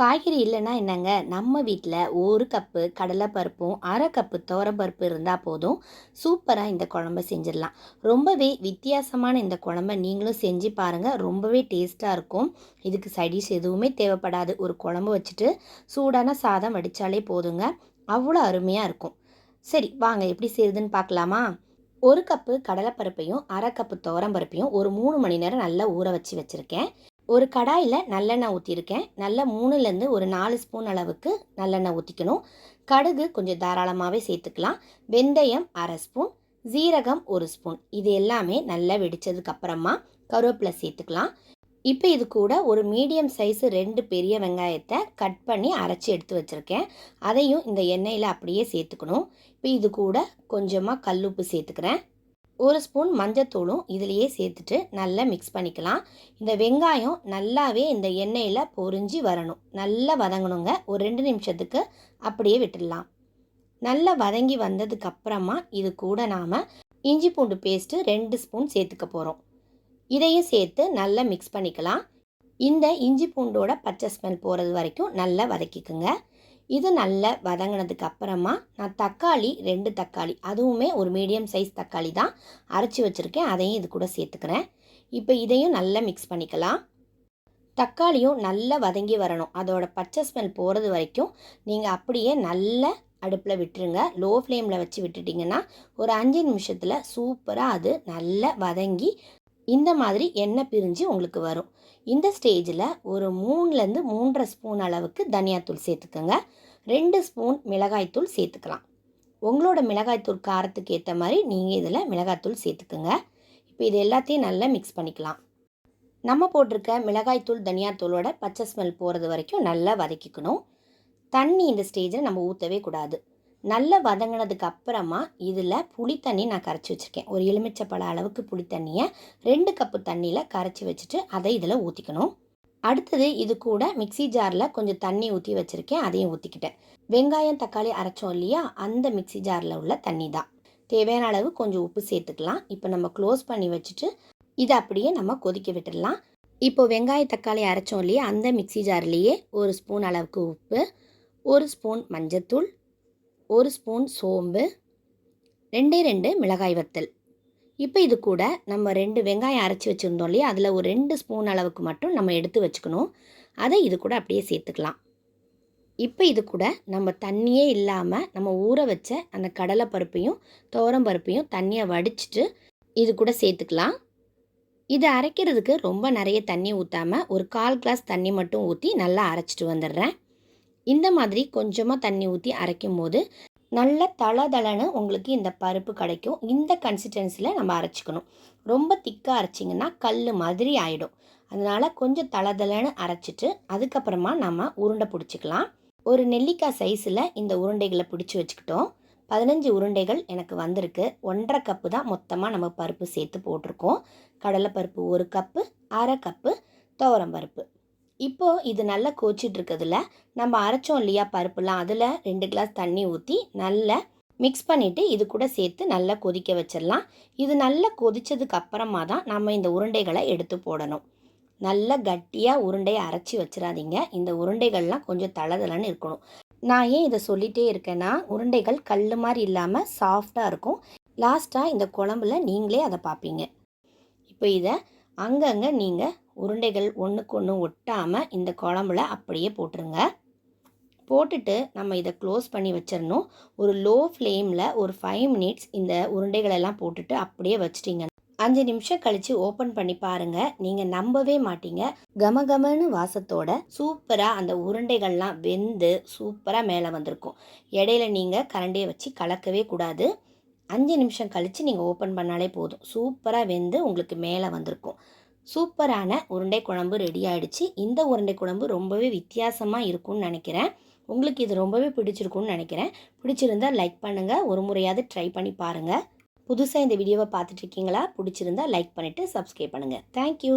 காய்கறி இல்லைன்னா என்னங்க? நம்ம வீட்டில் ஒரு கப்பு கடலைப்பருப்பும் அரை கப்பு துவரப்பருப்பு இருந்தால் போதும். சூப்பராக இந்த குழம்ப செஞ்சிடலாம். ரொம்பவே வித்தியாசமான இந்த குழம்ப நீங்களும் செஞ்சு பாருங்கள் ரொம்பவே டேஸ்ட்டாக இருக்கும். இதுக்கு சைடிஷ் எதுவுமே தேவைப்படாது. ஒரு குழம்பு வச்சுட்டு சூடான சாதம் வடித்தாலே போதுங்க. அவ்வளோ அருமையாக இருக்கும். சரி வாங்க எப்படி செய்யுதுன்னு பார்க்கலாமா? ஒரு கப்பு கடலைப்பருப்பையும் அரை கப்பு துவரம்பருப்பையும் ஒரு மூணு மணி நேரம் நல்லா ஊற வச்சு வச்சுருக்கேன். ஒரு கடாயில் நல்லெண்ணெய் ஊற்றிருக்கேன் நல்ல மூணுலேருந்து ஒரு நாலு ஸ்பூன் அளவுக்கு நல்லெண்ணெய் ஊற்றிக்கணும் கடுகு கொஞ்சம் தாராளமாகவே சேர்த்துக்கலாம். வெந்தயம் அரை ஸ்பூன் ஜீரகம் ஒரு ஸ்பூன். இது எல்லாமே நல்லா வெடித்ததுக்கப்புறமா கருவேப்பிலை சேர்த்துக்கலாம். இப்போ இது கூட ஒரு மீடியம் சைஸு ரெண்டு பெரிய வெங்காயத்தை கட் பண்ணி அரைச்சி எடுத்து வச்சுருக்கேன். அதையும் இந்த எண்ணெயில் அப்படியே சேர்த்துக்கணும். இப்போ இது கூட கொஞ்சமாக கல்லுப்பு சேர்த்துக்கிறேன். ஒரு ஸ்பூன் மஞ்சத்தூளும் இதிலையே சேர்த்துட்டு நல்லா மிக்ஸ் பண்ணிக்கலாம். இந்த வெங்காயம் நல்லாவே இந்த எண்ணெயில் பொறிஞ்சி வரணும். நல்லா வதங்கணுங்க. ஒரு ரெண்டு நிமிஷத்துக்கு அப்படியே விட்டுடலாம். நல்லா வதங்கி வந்ததுக்கப்புறமா இது கூட நாம் இஞ்சி பூண்டு பேஸ்ட்டு ரெண்டு ஸ்பூன் சேர்த்துக்க போகிறோம் இதையும் சேர்த்து நல்லா மிக்ஸ் பண்ணிக்கலாம். இந்த இஞ்சி பூண்டோட பச்சை ஸ்மெல் போகிறது வரைக்கும் நல்லா வதக்கிக்குங்க. இது நல்லா வதங்கினதுக்கு அப்புறமா நான் தக்காளி ரெண்டு தக்காளி அதுவுமே ஒரு மீடியம் சைஸ் தக்காளி தான் அரைச்சி வச்சுருக்கேன். அதையும் இது கூட சேர்த்துக்கிறேன். இப்போ இதையும் நல்லா மிக்ஸ் பண்ணிக்கலாம். தக்காளியும் நல்லா வதங்கி வரணும். அதோட பச்சை ஸ்மெல் போகிறது வரைக்கும் நீங்கள் அப்படியே நல்ல அடுப்பில் விட்டுருங்க. லோ ஃப்ளேமில் வச்சு விட்டுட்டிங்கன்னா ஒரு அஞ்சு நிமிஷத்தில் சூப்பராக அது நல்லா வதங்கி இந்த மாதிரி எண்ணெய் பிரிஞ்சு உங்களுக்கு வரும். இந்த ஸ்டேஜில் ஒரு மூணுலேருந்து மூன்றரை ஸ்பூன் அளவுக்கு தனியாத்தூள் சேர்த்துக்கோங்க. ரெண்டு ஸ்பூன் மிளகாய்த்தூள் சேர்த்துக்கலாம். உங்களோட மிளகாய்த்தூள் காரத்துக்கு ஏற்ற மாதிரி நீங்கள் இதில் மிளகாய்த்தூள் சேர்த்துக்குங்க. இப்போ இது எல்லாத்தையும் நல்லா மிக்ஸ் பண்ணிக்கலாம். நம்ம போட்டிருக்க மிளகாய்த்தூள் தனியாத்தூளோட பச்சை ஸ்மெல் போகிறது வரைக்கும் நல்லா வதக்கிக்கணும். தண்ணி இந்த ஸ்டேஜில் நம்ம ஊற்றவே கூடாது. நல்லா வதங்கினதுக்கு அப்புறமா இதில் புளி தண்ணி நான் கரைச்சி வச்சுருக்கேன். ஒரு எலுமிச்சப்பழ அளவுக்கு புளி தண்ணியை ரெண்டு கப்பு தண்ணியில் கரைச்சி வச்சுட்டு அதை இதில் ஊற்றிக்கணும் அடுத்தது இது கூட மிக்சி ஜாரில் கொஞ்சம் தண்ணி ஊற்றி வச்சுருக்கேன். அதையும் ஊற்றிக்கிட்டேன் வெங்காயம் தக்காளி அரைச்சோம் இல்லையா? அந்த மிக்சி ஜாரில் உள்ள தண்ணி தான். தேவையான அளவு கொஞ்சம் உப்பு சேர்த்துக்கலாம். இப்போ நம்ம க்ளோஸ் பண்ணி வச்சுட்டு இதை அப்படியே நம்ம கொதிக்க விட்டுடலாம். இப்போ வெங்காய தக்காளி அரைச்சோம் இல்லையா? அந்த மிக்சி ஜார்லேயே ஒரு ஸ்பூன் அளவுக்கு உப்பு ஒரு ஸ்பூன் மஞ்சத்தூள் ஒரு ஸ்பூன் சோம்பு ரெண்டே ரெண்டு மிளகாய் வத்தல். இப்போ இது கூட நம்ம ரெண்டு வெங்காயம் அரைச்சி வச்சுருந்தோம் இல்லையா? அதில் ஒரு ரெண்டு ஸ்பூன் அளவுக்கு மட்டும் நம்ம எடுத்து வச்சுக்கணும். அதை இது கூட அப்படியே சேர்த்துக்கலாம். இப்போ இது கூட நம்ம தண்ணியே இல்லாமல் நம்ம ஊற வச்ச அந்த கடலை பருப்பையும் துவரம் பருப்பையும் தண்ணியை வடிச்சிட்டு இது கூட சேர்த்துக்கலாம். இதை அரைக்கிறதுக்கு ரொம்ப நிறைய தண்ணி ஊற்றாமல் ஒரு கால் கிளாஸ் தண்ணி மட்டும் ஊற்றி நல்லா அரைச்சிட்டு வந்துடுறேன். இந்த மாதிரி கொஞ்சமாக தண்ணி ஊற்றி அரைக்கும் போது நல்ல தளதளன்னு உங்களுக்கு இந்த பருப்பு கிடைக்கும். இந்த கன்சிஸ்டன்சியில் நம்ம அரைச்சிக்கணும். ரொம்ப திக்காக அரைச்சிங்கன்னா கல் மாதிரி ஆகிடும் அதனால் கொஞ்சம் தளதளன்னு அரைச்சிட்டு அதுக்கப்புறமா நம்ம உருண்டை பிடிச்சிக்கலாம். ஒரு நெல்லிக்காய் சைஸில் இந்த உருண்டைகளை பிடிச்சி வச்சுக்கிட்டோம். பதினஞ்சு உருண்டைகள் எனக்கு வந்திருக்கு. ஒன்றரை கப்பு தான் மொத்தமாக நம்ம பருப்பு சேர்த்து போட்டிருக்கோம். கடலைப்பருப்பு ஒரு கப்பு அரை கப்பு துவரம் பருப்பு. இப்போது இது நல்லா கோச்சிட்டு இருக்கிறதுல நம்ம அரைச்சோம் இல்லையா பருப்புலாம் அதில் ரெண்டு கிளாஸ் தண்ணி ஊற்றி நல்லா மிக்ஸ் பண்ணிவிட்டு இது கூட சேர்த்து நல்லா கொதிக்க வச்சிடலாம். இது நல்லா கொதித்ததுக்கு அப்புறமா தான் நம்ம இந்த உருண்டைகளை எடுத்து போடணும். நல்லா கட்டியாக உருண்டையை அரைச்சி வச்சிடாதீங்க. இந்த உருண்டைகள்லாம் கொஞ்சம் தளதளன்னு இருக்கணும். நான் ஏன் இதை சொல்லிகிட்டே இருக்கேன்னா உருண்டைகள் கல் மாதிரி இல்லாமல் சாஃப்டாக இருக்கும். லாஸ்ட்டாக இந்த குழம்புல நீங்களே அதை பார்ப்பீங்க. இப்போ இதை அங்கங்கே நீங்கள் உருண்டைகள் ஒன்றுக்கு ஒன்று ஒட்டாமல் இந்த குழம்புல அப்படியே போட்டுருங்க. போட்டுட்டு நம்ம இதை க்ளோஸ் பண்ணி வச்சிடணும் ஒரு லோ ஃப்ளேமில் ஒரு ஃபைவ் மினிட்ஸ் இந்த உருண்டைகளெல்லாம் போட்டுட்டு அப்படியே வச்சிட்டிங்க. அஞ்சு நிமிஷம் கழித்து ஓப்பன் பண்ணி பாருங்கள் நீங்கள் நம்பவே மாட்டீங்க. கமகமன்னு வாசத்தோட சூப்பராக அந்த உருண்டைகள்லாம் வெந்து சூப்பராக மேலே வந்திருக்கும். இடையில நீங்கள் கரண்டியை வச்சு கலக்கவே கூடாது. அஞ்சு நிமிஷம் கழித்து நீங்கள் ஓப்பன் பண்ணாலே போதும். சூப்பராக வெந்து உங்களுக்கு மேலே வந்திருக்கும். சூப்பரான உருண்டை குழம்பு ரெடி ஆகிடுச்சு இந்த உருண்டை குழம்பு ரொம்பவே வித்தியாசமாக இருக்கும்னு நினைக்கிறேன். உங்களுக்கு இது ரொம்பவே பிடிச்சிருக்கும்னு நினைக்கிறேன். பிடிச்சிருந்தால் லைக் பண்ணுங்கள் ஒரு முறையாவது ட்ரை பண்ணி பாருங்கள் புதுசாக இந்த வீடியோவை பார்த்துட்ருக்கீங்களா பிடிச்சிருந்தா லைக் பண்ணிவிட்டு சப்ஸ்கிரைப் பண்ணுங்கள் தேங்க்யூ